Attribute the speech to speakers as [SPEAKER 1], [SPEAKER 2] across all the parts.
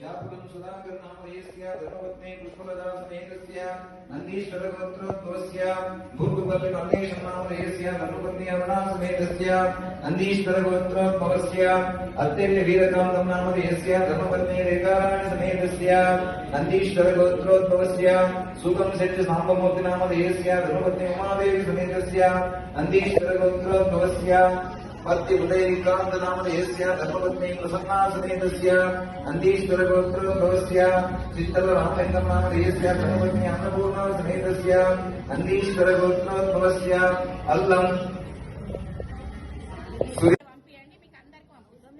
[SPEAKER 1] व्यापकं सुधाकरनामयस्य धर्मपत्ने पुष्पलतासमेतस्य नन्दीश्वरगोत्रोद्भवस्य भूर्गुपल्लिमल्लेशनामयस्य धर्मपत्नी अरुणासमेतस्य नन्दीश्वरगोत्रोद्भवस्य अत्यल्यवीरकान्तं नामधेयस्य धर्मपत्नी रेकाराणसमेतस्य नन्दीश्वरगोत्रोद्भवस्य सुखं सच्च धर्मपत्नी उमादेवी समेतस्य नन्दीश्वरगोत्रोद्भवस्य సాంబమూర్తి నామధేయస్య ధర్మపత్ని ఉమాదేవి సమేతస్య నందీశ్వరగోత్రోద్భవస్య పత్తి ఉదయకాంత నామధేయస్య ధర్మపత్ని ప్రసన్నా సమేతస్య నందీశ్వర గోత్రోద్భవస్య చిత్తల రామలింగం నామధేయస్య ధర్మపత్ని అన్నపూర్ణ సమేతస్య నందీశ్వర గోత్రోద్భవస్య అల్లం. సూర్య
[SPEAKER 2] పంపియండి మీకు అందరికి పంపిస్తాం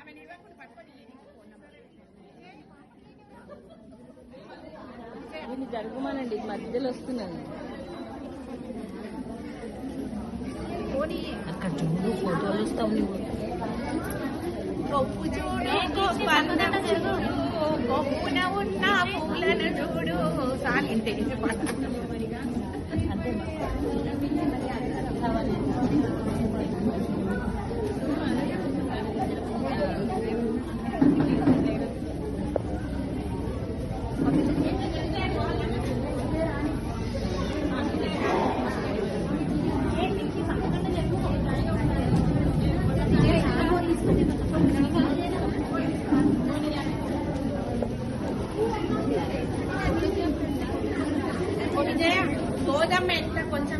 [SPEAKER 2] ఆమె నిలవకుండా పట్టుకొని ఇయ్యండి ఫోన్ నెంబర్
[SPEAKER 3] దీన్ని జరగమానండి మధ్యలో వస్తున్నాను.
[SPEAKER 2] పోనీ
[SPEAKER 3] అక్కడ చూడు ఫోటోలు ఇస్తావు నువ్వు
[SPEAKER 2] కొప్పు చూడు కొప్పున ఉన్న పూలను చూడు సాలింటే
[SPEAKER 3] అంతే
[SPEAKER 2] lentamente, కొంచెం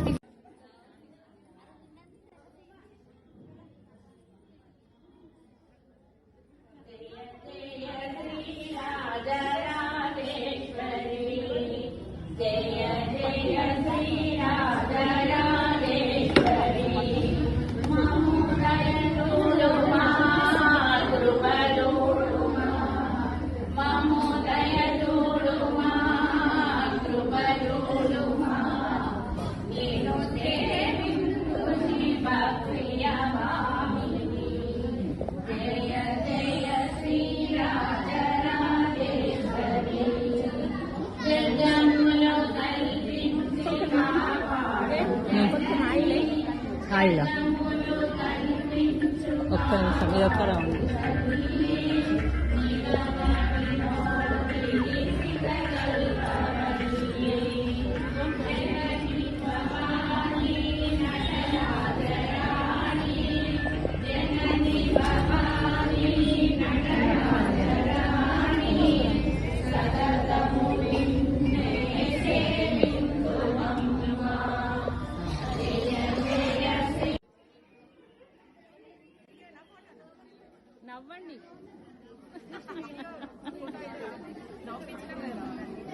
[SPEAKER 3] Ayla. Obtén నవ్వండి.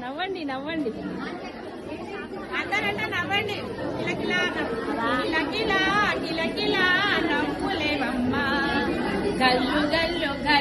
[SPEAKER 3] నవ్వండి నవ్వండి.
[SPEAKER 2] అందరంటే నవ్వండి. కిలకిలా కిలకిలా కిలకిలా నవ్వులేవమ్మ. గల్లు గల్లు గల్లు.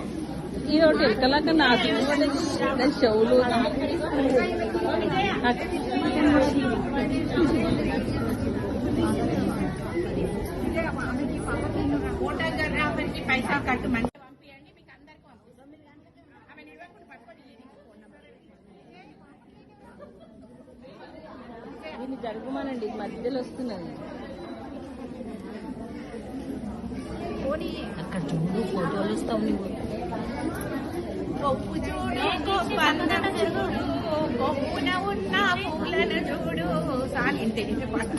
[SPEAKER 3] ఇది ఒకటి ఎక్కలాక నాకు చెవులు
[SPEAKER 2] పైసా కట్టు మంచి మీకు అందరికి ఆమె నిలవకుండా
[SPEAKER 3] దీన్ని జరుగుమానండి మధ్యలో వస్తున్నాను అక్కడ చూడు ఫోటోలు ఇస్తావు నువ్వు.
[SPEAKER 2] గొప్పు చూడు గొప్పన చూడు గొప్పున ఉన్న పూలను చూడు. సాలి
[SPEAKER 3] తెలియదు పాట.